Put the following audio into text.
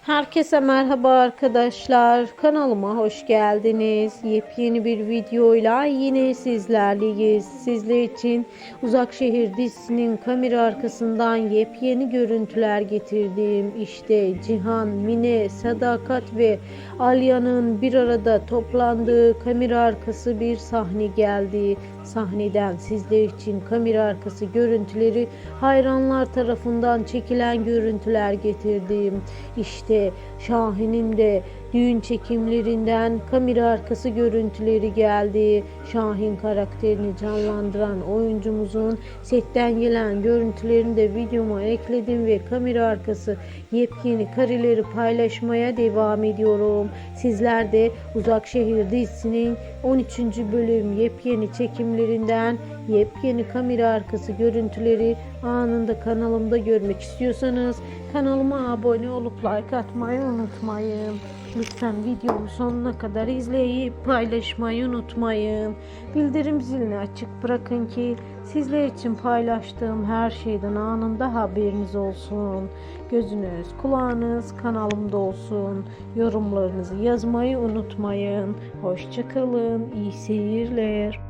Herkese merhaba arkadaşlar. Kanalıma hoş geldiniz. Yepyeni bir videoyla yine sizlerleyiz. Sizler için Uzak Şehir dizisinin kamera arkasından yepyeni görüntüler getirdim. İşte Cihan, Mine, Sadakat ve Alya'nın bir arada toplandığı kamera arkası bir sahne geldi. Sahneden sizler için kamera arkası görüntüleri hayranlar tarafından çekilen görüntüler getirdim. İşte Şahin'in de düğün çekimlerinden kamera arkası görüntüleri geldi. Şahin karakterini canlandıran oyuncumuzun setten gelen görüntülerini de videoma ekledim ve kamera arkası yepyeni kareleri paylaşmaya devam ediyorum. Sizler de Uzak Şehir dizisinin 13. bölüm yepyeni çekimlerinden yepyeni kamera arkası görüntüleri anında kanalımda görmek istiyorsanız kanalıma abone olup like atmayı unutmayın. Lütfen videomu sonuna kadar izleyip paylaşmayı unutmayın. Bildirim zilini açık bırakın ki sizler için paylaştığım her şeyden anında haberiniz olsun. Gözünüz, kulağınız kanalımda olsun. Yorumlarınızı yazmayı unutmayın. Hoşçakalın. İyi seyirler.